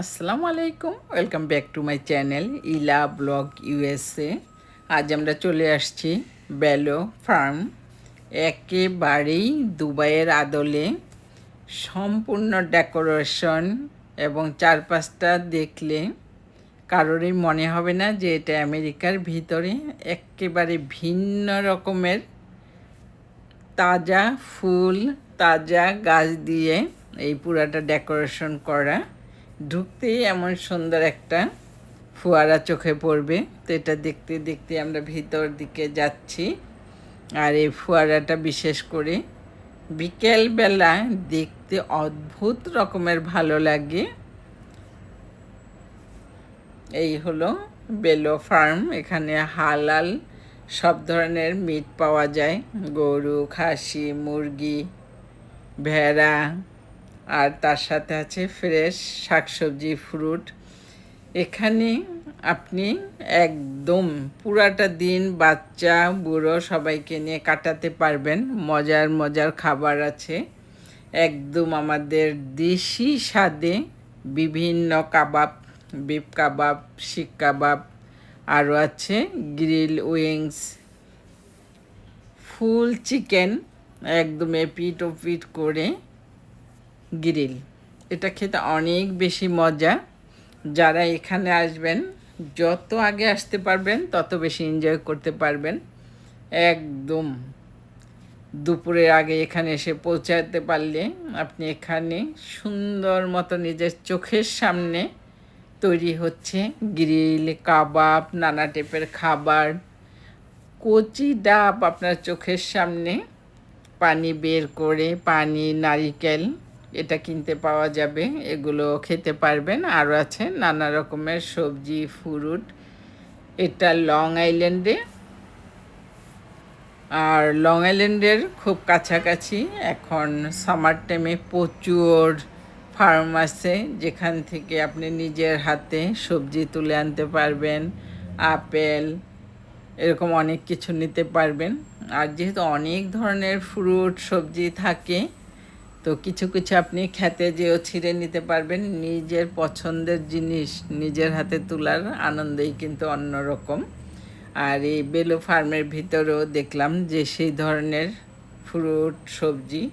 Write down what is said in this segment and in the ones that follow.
আসসালামু আলাইকুম, welcome back to my channel Ila blog USA. আজ আমরা চলে আসছি বেলো ফার্ম। একেবারেই দুবাইয়ের আদলে সম্পূর্ণ ডেকোরেশন এবং চারপাশটা দেখলে কারোরই মনে হবে না যে এটা আমেরিকার ভিতরে একেবারে ভিন্ন রকমের তাজা ফুল, তাজা গাছ দিয়ে এই পুরাটা ডেকোরেশন করা। ঢুকতেই এমন সুন্দর একটা ফোয়ারা চোখে পড়বে। তো এটা দেখতে দেখতে আমরা ভিতর দিকে যাচ্ছি। আর এই ফোয়ারাটা বিশেষ করে বিকেলবেলা দেখতে অদ্ভুত রকমের ভালো লাগে। এই হলো বেলো ফার্ম। এখানে হালাল সব ধরনের মিট পাওয়া যায়। গরু, খাসি, মুরগি, ভেড়া আর তার সাথে আছে ফ্রেশ শাকসবজি ফ্রুট এখানে আপনি একদম পুরাটা দিন বাচ্চা, বুড়ো সবাইকে নিয়ে কাটাতে পারবেন। মজার মজার খাবার আছে। একদম আমাদের দেশি স্বাদে বিভিন্ন কাবাব বিপ কাবাব, শিক কাবাব আরও আছে। গ্রিল উইংস, ফুল চিকেন, একদম এপিট ওপিট করে গ্রিল। এটা খেতে অনেক বেশি মজা। যারা এখানে আসবেন, যত আগে আসতে পারবেন, তত বেশি এনজয় করতে পারবেন। একদম দুপুরের আগে এখানে এসে পৌঁছাতে পারলে আপনি এখানে সুন্দর মতো নিজের চোখের সামনে তৈরি হচ্ছে গ্রিল, কাবাব, নানা টাইপের খাবার। কচি ডাব আপনার চোখের সামনে। পানি বের করে, পানি, নারিকেল এটা কিনতে পাওয়া যাবে, এগুলো খেতে পারবেন। আরও আছে নানা রকমের সবজি ফ্রুট এটা লং আইল্যান্ডে আর লং আইল্যান্ডের খুব কাছাকাছি, এখন সামার টাইমে প্রচুর ফার্ম আছে, যেখান থেকে আপনি নিজের হাতে সবজি তুলে আনতে পারবেন, আপেল, এরকম অনেক কিছু নিতে পারবেন। আর যেহেতু অনেক ধরনের ফ্রুট সবজি থাকে তো কিছু কিছু আপনি খেতে যেও ছিঁড়ে নিতে পারবেন। নিজের পছন্দের জিনিস নিজের হাতে তোলার আনন্দেই কিন্তু অন্যরকম। আর এই বেলো ফার্মের ভিতরেও দেখলাম যে সেই ধরনের ফ্রুট, সবজি,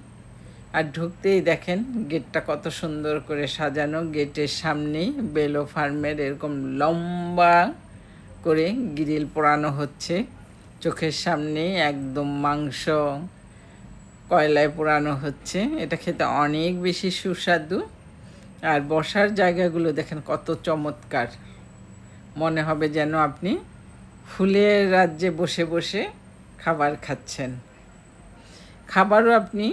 আর ঢুকতেই দেখেন গেটটা কত সুন্দর করে সাজানো। গেটের সামনেই বেলো ফার্মের এরকম লম্বা করে গ্রিল পোড়ানো হচ্ছে। চোখের সামনেই একদম মাংস কয়লায় পোড়ানো হচ্ছে। এটা খেতে অনেক বেশি সুস্বাদু। আর বসার জায়গাগুলো দেখেন কত চমৎকার। মনে হবে যেন আপনি ফুলের রাজ্যে বসে বসে খাবার খাচ্ছেন। খাবারও আপনি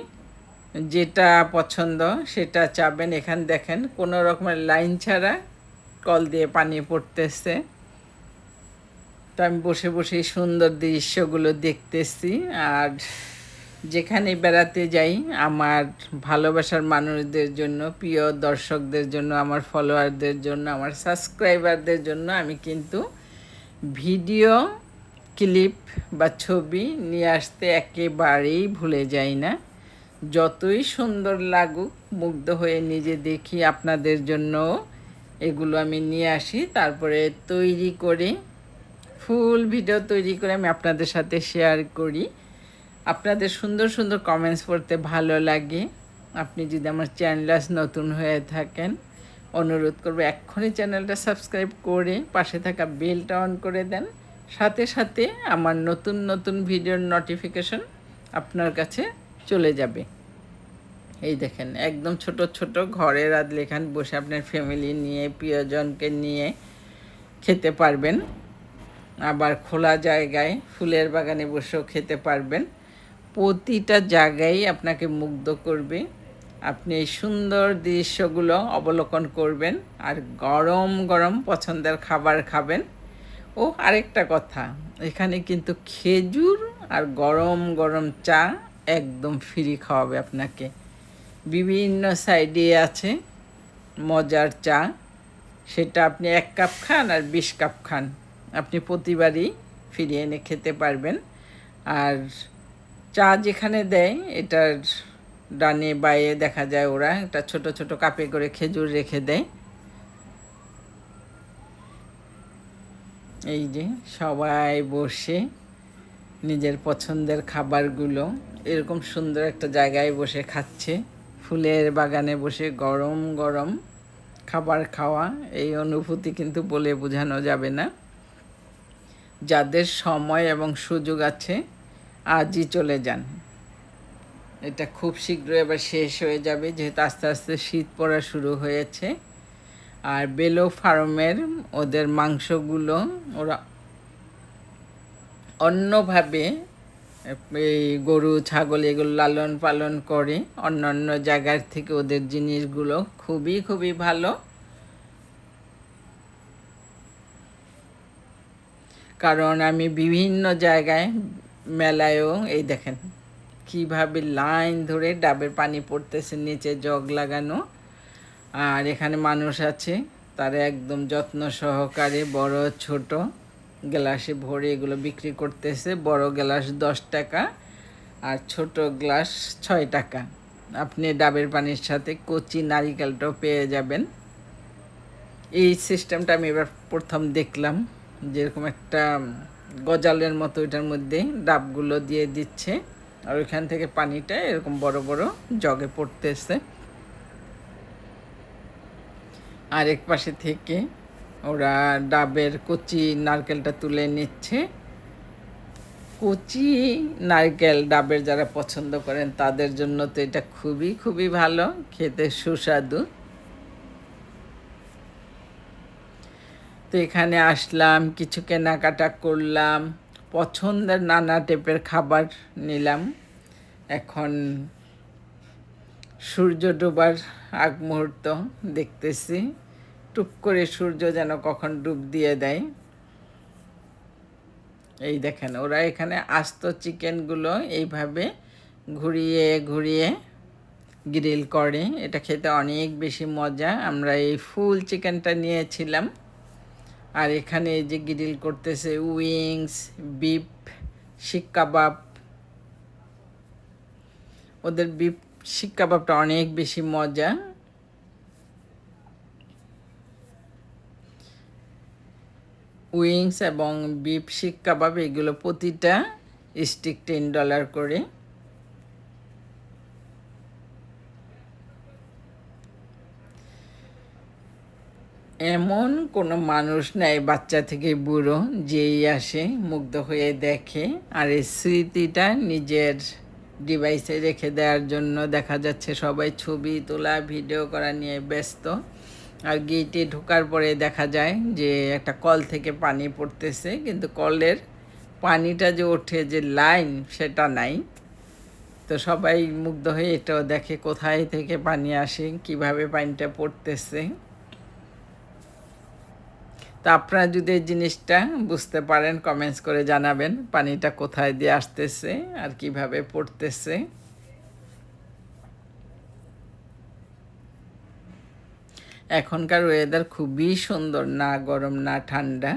যেটা পছন্দ সেটা চাবেন। এখান দেখেন কোনো রকমের লাইন ছাড়া কল দিয়ে পানি পড়তেছে। তো আমি বসে বসে সুন্দর দৃশ্যগুলো দেখতেছি। আর যেখানে বেড়াতে যাই, আমার ভালোবাসার মানুষদের জন্য, প্রিয় দর্শকদের জন্য, আমার ফলোয়ারদের জন্য, আমার সাবস্ক্রাইবারদের জন্য আমি কিন্তু ভিডিও ক্লিপ বা ছবি নিয়ে আসতে একেবারেই ভুলে যাই না। যতই সুন্দর লাগুক, মুগ্ধ হয়ে নিজে দেখি আপনাদের জন্য এগুলো আমি নিয়ে আসি। তারপরে তৈরি করে, ফুল ভিডিও তৈরি করে আমি আপনাদের সাথে শেয়ার করি। আপনাদের সুন্দর সুন্দর কমেন্টস পড়তে ভালো লাগে। আপনি যদি আমার চ্যানেল নতুন হয়ে থাকেন, অনুরোধ করব এক্ষুনি চ্যানেলটা সাবস্ক্রাইব করে পাশে থাকা বেলটা অন করে দেন। সাথে সাথে আমার নতুন নতুন ভিডিওর নোটিফিকেশন আপনার কাছে চলে যাবে। এই দেখেন, একদম ছোট ছোট ঘরের রাত লেখান বসে আপনার ফ্যামিলি নিয়ে, প্রিয়জনকে নিয়ে খেতে পারবেন। আবার খোলা জায়গায় ফুলের বাগানে বসেও খেতে পারবেন। প্রতিটা জায়গায় আপনাকে মুগ্ধ করবে। আপনি এই সুন্দর দৃশ্যগুলো অবলোকন করবেন আর গরম গরম পছন্দের খাবার খাবেন। ও, আরেকটা কথা, এখানে কিন্তু খেজুর আর গরম গরম চা একদম ফ্রি খাওয়াবে আপনাকে। বিভিন্ন সাইডে আছে মজার চা, সেটা আপনি এক কাপ খান আর বিশ কাপ খান। আপনি প্রতিবারই ফিরিয়ে এনে খেতে পারবেন। আর চা যেখানে দেয়, এটার ডানে বাইয়ে দেখা যায় ওরা, একটা ছোট ছোট কাপে করে খেজুর রেখে দেয়। এই যে সবাই বসে নিজের পছন্দের খাবারগুলো, এরকম সুন্দর একটা জায়গায় বসে খাচ্ছে। ফুলের বাগানে বসে গরম গরম খাবার খাওয়া, এই অনুভূতি কিন্তু বলে বোঝানো যাবে না। যাদের সময় এবং সুযোগ আছে আজই চলে যান। এটা খুব শীঘ্র এবার শেষ হয়ে যাবে, যেহেতু আস্তে আস্তে শীত পড়া শুরু হয়েছে। আর বেলো ফার্মের ওদের মাংসগুলো ওরা অন্যভাবে এই গরু, ছাগল এগুলো লালন পালন করে। অন্য অন্য জায়গার থেকে ওদের জিনিসগুলো খুবই খুবই ভালো। কারণ আমি বিভিন্ন জায়গায় মেলায়ও, এই দেখেন, কীভাবে লাইন ধরে ডাবের পানি পড়তেছে, নিচে জগ লাগানো। আর এখানে মানুষ আছে, তারা একদম যত্ন সহকারে বড়, ছোট গ্লাসে ভরে এগুলো বিক্রি করতেছে। বড় গ্লাস দশ টাকা, আর ছোট গ্লাস ছয় টাকা। আপনি ডাবের পানির সাথে কচি নারিকেলটাও পেয়ে যাবেন। এই সিস্টেমটা আমি এবার প্রথম দেখলাম, যেরকম একটা গজালের মতো এটার মধ্যে ডাবগুলো দিয়ে দিচ্ছে। আর ওইখান থেকে পানিটা এরকম বড় বড় জগে পড়তেছে। আর এক পাশে থেকে ওরা ডাবের কচি নারকেলটা তুলে নিচ্ছে। কচি নারকেল ডাবের যারা পছন্দ করেন তাদের জন্য তো এটা খুবই খুবই ভালো। খেতে সুস্বাদু। তো এখানে আসলাম, কিছু কেনাকাটা করলাম, পছন্দের নানা টাইপের খাবার নিলাম। এখন সূর্য ডোবার আগ মুহূর্ত দেখতেছি। টুক করে সূর্য যেন কখন ডুব দিয়ে দেয়। এই দেখেন, ওরা এখানে আস্ত চিকেনগুলো এইভাবে ঘুরিয়ে ঘুরিয়ে গ্রিল করে। এটা খেতে অনেক বেশি মজা। আমরা এই ফুল চিকেনটা নিয়েছিলাম। আর এখানে যে গ্রিল করতেছে উইংস, বিপ, শিক কাবাব। ওদের বিপ, শিক কাবাবটা অনেক বেশি মজা। উইংস এবং বিপ, শিক কাবাব, এগুলো প্রতিটা স্টিক টেন ডলার করে। এমন কোনো মানুষ নাই বাচ্চা থেকে বুড়ো যেই আসে মুগ্ধ হয়ে দেখে, আর এই স্মৃতিটা নিজের ডিভাইসে রেখে দেওয়ার জন্য দেখা যাচ্ছে সবাই ছবি তোলা ভিডিও করা নিয়ে ব্যস্ত। আর গেটে ঢোকার পরে দেখা যায় যে একটা কল থেকে পানি পড়তেছে, কিন্তু কলের পানিটা যে ওঠে যে লাইন, সেটা নাই। তো সবাই মুগ্ধ হয়ে এটাও দেখে কোথায় থেকে পানি আসে, কীভাবে পানিটা পড়তেছে। তো আপনারা যদি এই জিনিসটা বুঝতে পারেন কমেন্টস করে জানাবেন, পানিটা কোথায় দিয়ে আসতেছে আর কীভাবে পড়তেছে। এখনকার ওয়েদার খুবই সুন্দর, না গরম, না ঠান্ডা।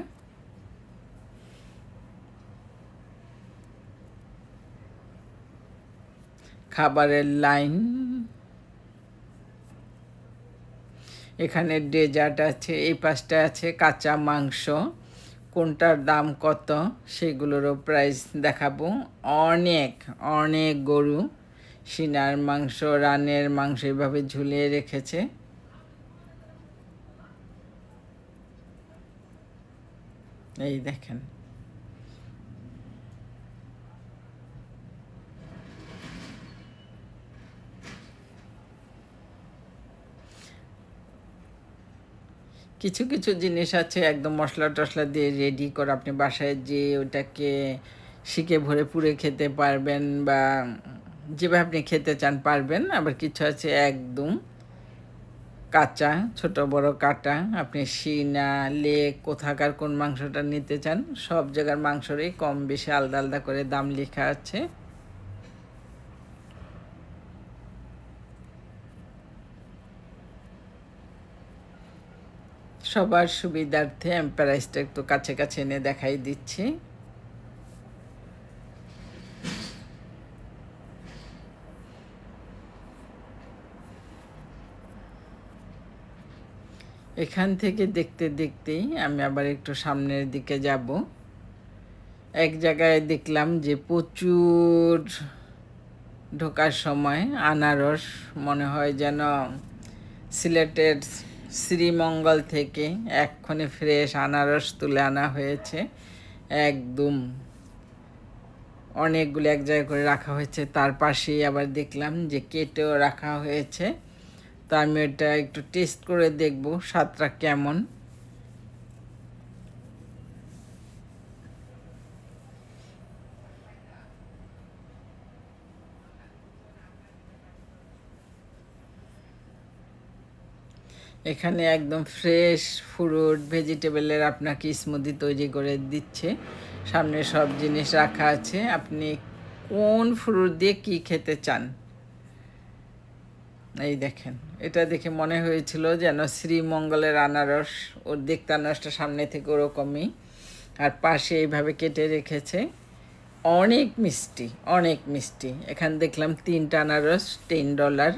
খাবারের লাইন এখানে ডেজার্ট আছে, এই পাশটা আছে কাঁচা মাংস। কোনটার দাম কত? সেগুলোরও প্রাইস দেখাবো। অনেক অনেক গরু সিনার মাংস, রানের মাংস এভাবে ঝুলিয়ে রেখেছে। এই দেখেন। কিছু কিছু জিনিস আছে একদম মশলা টশলা দিয়ে রেডি করে আপনি বাসায় যে ওটাকে শিকে ভরে পুড়ে খেতে পারবেন বা যেভাবে আপনি খেতে চান পারবেন। আবার কিছু আছে একদম কাঁচা, ছোট, বড় কাটা। আপনি শিনা, লেক, কোথাকার কোন মাংসটা নিতে চান, সব জায়গার মাংসরই কম বেশি আলাদা আলাদা করে দাম লেখা আছে। সবার সুবিধার্থে আমি একটু কাছে কাছে এনে দেখাই দিচ্ছি। এখান থেকে দেখতে দেখতেই আমি আবার একটু সামনের দিকে যাব। এক জায়গায় দেখলাম যে প্রচুর ঢোকার সময়, আনারস, মনে হয় যেন সিলেটের শ্রীমঙ্গল থেকে এক্ষণে ফ্রেশ আনারস তুলে আনা হয়েছে। একদম অনেকগুলো এক জায়গায় করে রাখা হয়েছে। তার পাশেই আবার দেখলাম যে কেটেও রাখা হয়েছে। তো আমি এটা একটু টেস্ট করে দেখব, স্বাদটা কেমন। এখানে একদম ফ্রেশ ফ্রুট ভেজিটেবলের আপনাকে স্মুদি তৈরি করে দিচ্ছে। সামনে সব জিনিস রাখা আছে। আপনি কোন ফ্রুট দিয়ে কি খেতে চান? এই দেখেন, এটা দেখে মনে হয়েছিল যেন শ্রীমঙ্গলের আনারস। ওর দেখতে আনারসটা সামনে থেকে ওরকমই। আর পাশে এইভাবে কেটে রেখেছে। অনেক মিষ্টি অনেক মিষ্টি। এখানে দেখলাম তিনটা আনারস টেন ডলার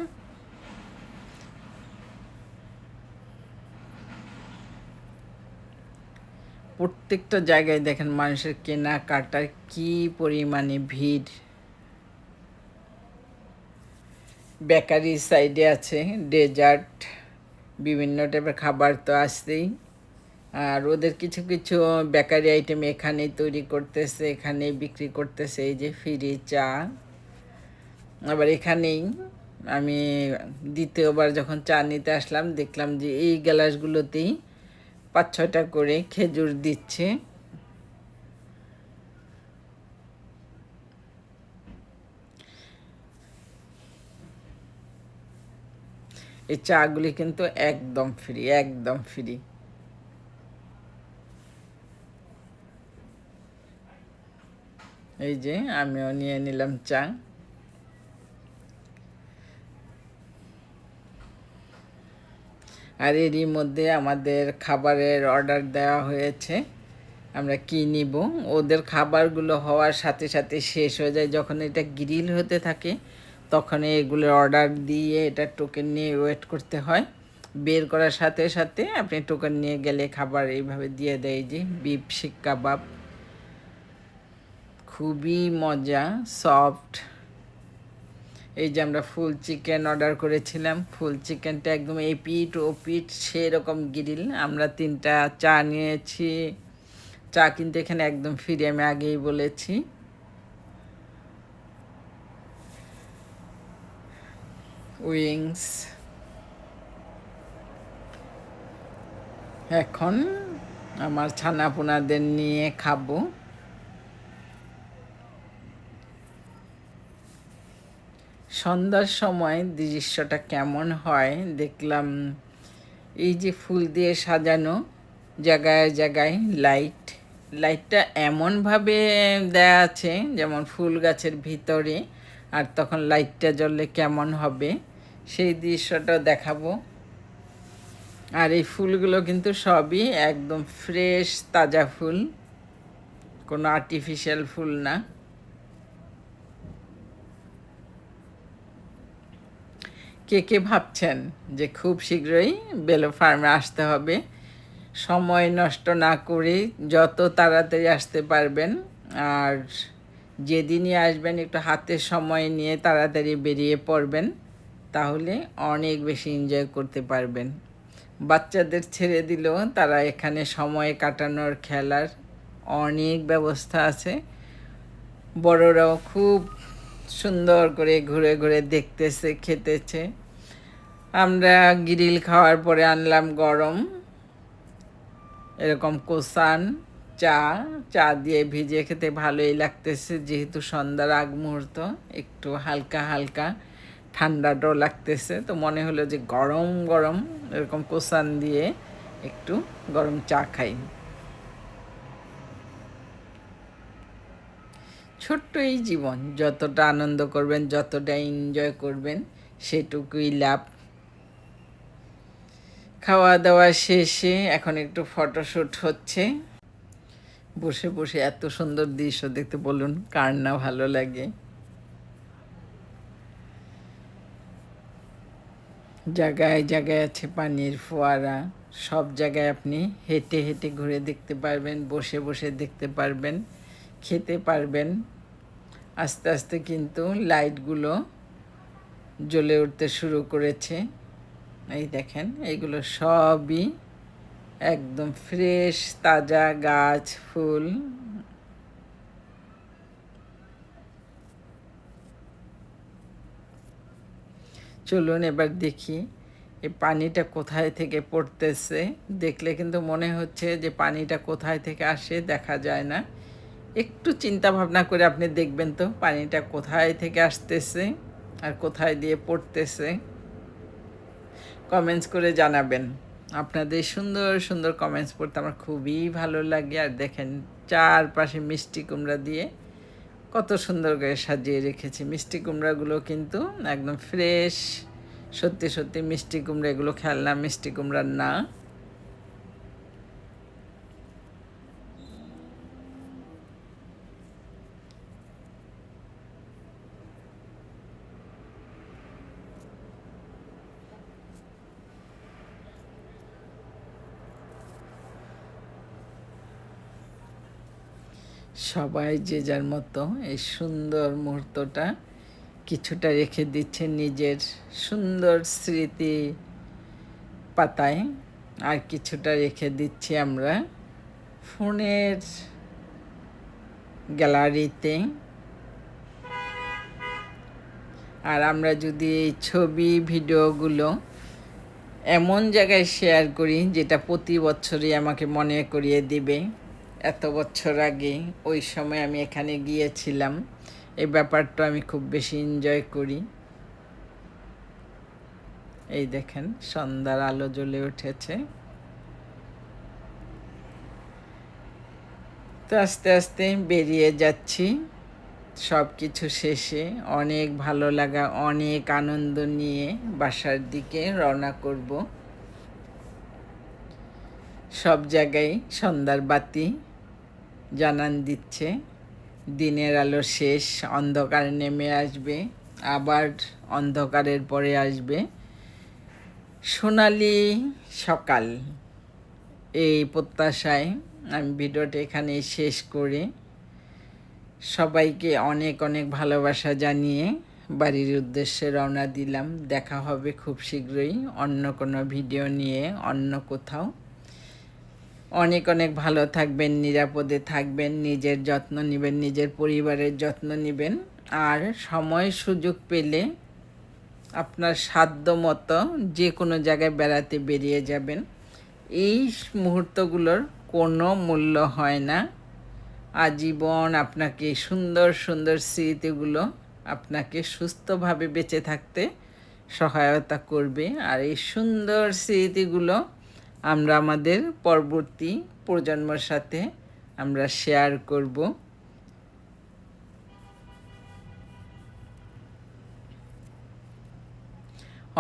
প্রত্যেকটা জায়গায় দেখেন মানুষের কেনাকাটার কি পরিমাণে ভিড়। বেকারি সাইডে আছে, ডেজার্ট, বিভিন্ন টাইপের খাবার তো আসতেই আর ওদের কিছু কিছু বেকারি আইটেম এখানেই তৈরি করতেছে, এখানেই বিক্রি করতেছে, এই যে ফ্রি চা। আবার এখানেই আমি দ্বিতীয়বার যখন চা নিতে আসলাম, দেখলাম যে এই গ্লাসগুলোতেই পাঁচ ছয়টা করে খেজুর দিচ্ছে। এই চাগুলি কিন্তু একদম ফ্রি একদম ফ্রি এই যে আমিও নিয়ে নিলাম চা। আর এরই মধ্যে আমাদের খাবারের অর্ডার দেওয়া হয়েছে। আমরা কি নিব? ওদের খাবারগুলো হওয়ার সাথে সাথে শেষ হয়ে যায়। যখন এটা গ্রিল হতে থাকে, তখন এগুলোর অর্ডার দিয়ে এটা টোকেন নিয়ে ওয়েট করতে হয়। বের করার সাথে সাথে আপনি টোকেন নিয়ে গেলে খাবার এইভাবে দিয়ে দেয় যে বিপ শিক কাবাব খুবই মজা সফট এই যে আমরা ফুল চিকেন অর্ডার করেছিলাম ফুল চিকেনটা একদম এই পিঠ ও পিঠ সেরকম গ্রিল আমরা তিনটা চা নিয়েছি। চা কিন্তু এখানে একদম ফিরে আমি আগেই বলেছি। উইংস এখন আমার ছানাপোনাদের নিয়ে খাব। সন্ধ্যার সময় দৃশ্যটা কেমন হয় দেখলাম, এই যে ফুল দিয়ে সাজানো জায়গায় জায়গায় লাইট, লাইটটা এমনভাবে দেয়া আছে যেমন ফুল গাছের ভিতরে, আর তখন লাইটটা জ্বললে কেমন হবে সেই দৃশ্যটা দেখাবো। আর এই ফুলগুলো কিন্তু সবই একদম ফ্রেশ, তাজা ফুল, কোনো আর্টিফিশিয়াল ফুল না। কে কে ভাবছেন যে খুব শীঘ্রই বেলো ফার্মে আসতে হবে? সময় নষ্ট না করে যত তাড়াতাড়ি আসতে পারবেন আর যেদিনই আসবেন একটু হাতে সময় নিয়ে তাড়াতাড়ি বেরিয়ে পড়বেন, তাহলে অনেক বেশি এনজয় করতে পারবেন। বাচ্চাদের ছেড়ে দিলেও তারা এখানে সময় কাটানোর খেলার অনেক ব্যবস্থা আছে। বড়রাও খুব সুন্দর করে ঘুরে ঘুরে দেখতেছে, খেতেছে। আমরা গ্রিল খাওয়ার পরে আনলাম গরম। এরকম কোসান চা চা দিয়ে ভিজিয়ে খেতে ভালোই লাগতেছে, যেহেতু সন্ধ্যার আগ মুহূর্ত, একটু হালকা হালকা ঠান্ডাটাও লাগতেছে। তো মনে হলো যে গরম গরম এরকম কোসান দিয়ে একটু গরম চা খাই। ছোট্ট এই জীবন, যতটা আনন্দ করবেন, যতটা এনজয় করবেন, সেটুকুই লাভ। খাওয়া দাওয়া শেষে এখন একটু ফটোশ্যুট হচ্ছে। বসে বসে এত সুন্দর দৃশ্য দেখতে বলুন, কার না ভালো লাগে। জায়গায় জায়গায় আছে পানির ফোয়ারা, সব জায়গায় আপনি হেঁটে হেঁটে ঘুরে দেখতে পারবেন, বসে বসে দেখতে পারবেন, খেতে পারবেন। আস্তে আস্তে কিন্তু লাইটগুলো জ্বলে উঠতে শুরু করেছে। এই দেখেন এইগুলো সবই একদম ফ্রেশ, তাজা গাছ, ফুল। চলুন এবার দেখি এই পানিটা কোথায় থেকে পড়তেছে। দেখলে কিন্তু মনে হচ্ছে যে পানিটা কোথায় থেকে আসে, দেখা যায় না। একটু চিন্তা ভাবনা করে আপনি দেখবেন তো পানিটা কোথায় থেকে আসতেছে আর কোথায় দিয়ে পড়তেছে। কমেন্টস করে জানাবেন। আপনাদের সুন্দর সুন্দর কমেন্টস পড়তে আমার খুবই ভালো লাগে। আর দেখেন চারপাশে মিষ্টি কুমড়া দিয়ে কত সুন্দর করে সাজিয়ে রেখেছি। মিষ্টি কুমড়াগুলো কিন্তু একদম ফ্রেশ সত্যি সত্যি মিষ্টি কুমড়া, এগুলো খেলনা মিষ্টি কুমড়ার না। সবাই যে যার মতো এই সুন্দর মুহূর্তটা কিছুটা রেখে দিচ্ছে নিজের সুন্দর স্মৃতি পাতায়। আর কিছুটা রেখে দিচ্ছি আমরা ফোনের গ্যালারিতে। আর আমরা যদি এই ছবি, ভিডিওগুলো এমন জায়গায় শেয়ার করি, যেটা প্রতি বছরই আমাকে মনে করিয়ে দিবে। এত বছর আগে ওই সময় আমি এখানে গিয়েছিলাম। এই ব্যাপারটা আমি খুব বেশি এনজয় করি। এই দেখেন, সন্ধ্যার আলো জ্বলে উঠেছে। তো আস্তে আস্তে বেরিয়ে যাচ্ছি। সব কিছু শেষে অনেক ভালো লাগা, অনেক আনন্দ নিয়ে বাসার দিকে রওনা করব। সব জায়গায় সন্ধ্যার বাতি জানান দিচ্ছে। দিনের আলো শেষ, অন্ধকার নেমে আসবে, আবার অন্ধকারের পরে আসবে। সোনালি সকাল। এই প্রত্যাশায় আমি ভিডিওটা এখানে শেষ করে। সবাইকে অনেক অনেক ভালোবাসা জানিয়ে বাড়ির উদ্দেশ্যে রওনা দিলাম। দেখা হবে খুব শীঘ্রই অন্য কোনো ভিডিও নিয়ে, অন্য কোথাও। অনেক অনেক ভালো থাকবেন, নিরাপদে থাকবেন, নিজের যত্ন নেবেন, নিজের পরিবারের যত্ন নেবেন। আর সময় সুযোগ পেলে আপনার সাধ্য মতো যে কোনো জায়গায় বেড়াতে বেরিয়ে যাবেন। এই মুহূর্তগুলোর কোনো মূল্য হয় না। আজীবন আপনাকে সুন্দর সুন্দর স্মৃতিগুলো আপনাকে সুস্থভাবে বেঁচে থাকতে সহায়তা করবে। আর এই সুন্দর স্মৃতিগুলো আমরা আমাদের পরবর্তী প্রজন্মের সাথে আমরা শেয়ার করব।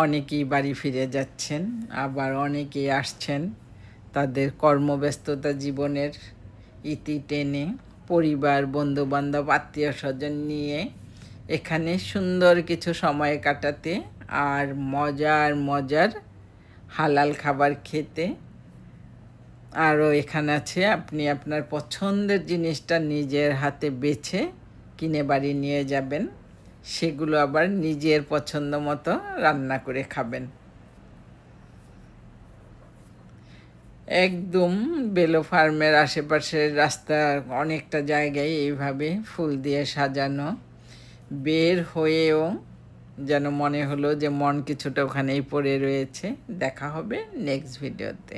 অনেকেই বাড়ি ফিরে যাচ্ছেন, আবার অনেকেই আসছেন তাদের কর্মব্যস্ততা জীবনের ইতি টেনে পরিবার, বন্ধুবান্ধব আত্মীয় স্বজন নিয়ে এখানে সুন্দর কিছু সময় কাটাতে আর মজার মজার হালাল খাবার খেতে। আরও এখানে আছে, আপনি আপনার পছন্দের জিনিসটা নিজের হাতে বেছে কিনে বাড়ি নিয়ে যাবেন। সেগুলো আবার নিজের পছন্দ মতো রান্না করে খাবেন। একদম বেলো ফার্মের আশেপাশের রাস্তা অনেকটা জায়গায় এইভাবে ফুল দিয়ে সাজানো। বের হয়েও যেন মনে হলো যে মন কিছুটা ওখানেই পড়ে রয়েছে। দেখা হবে নেক্সট ভিডিওতে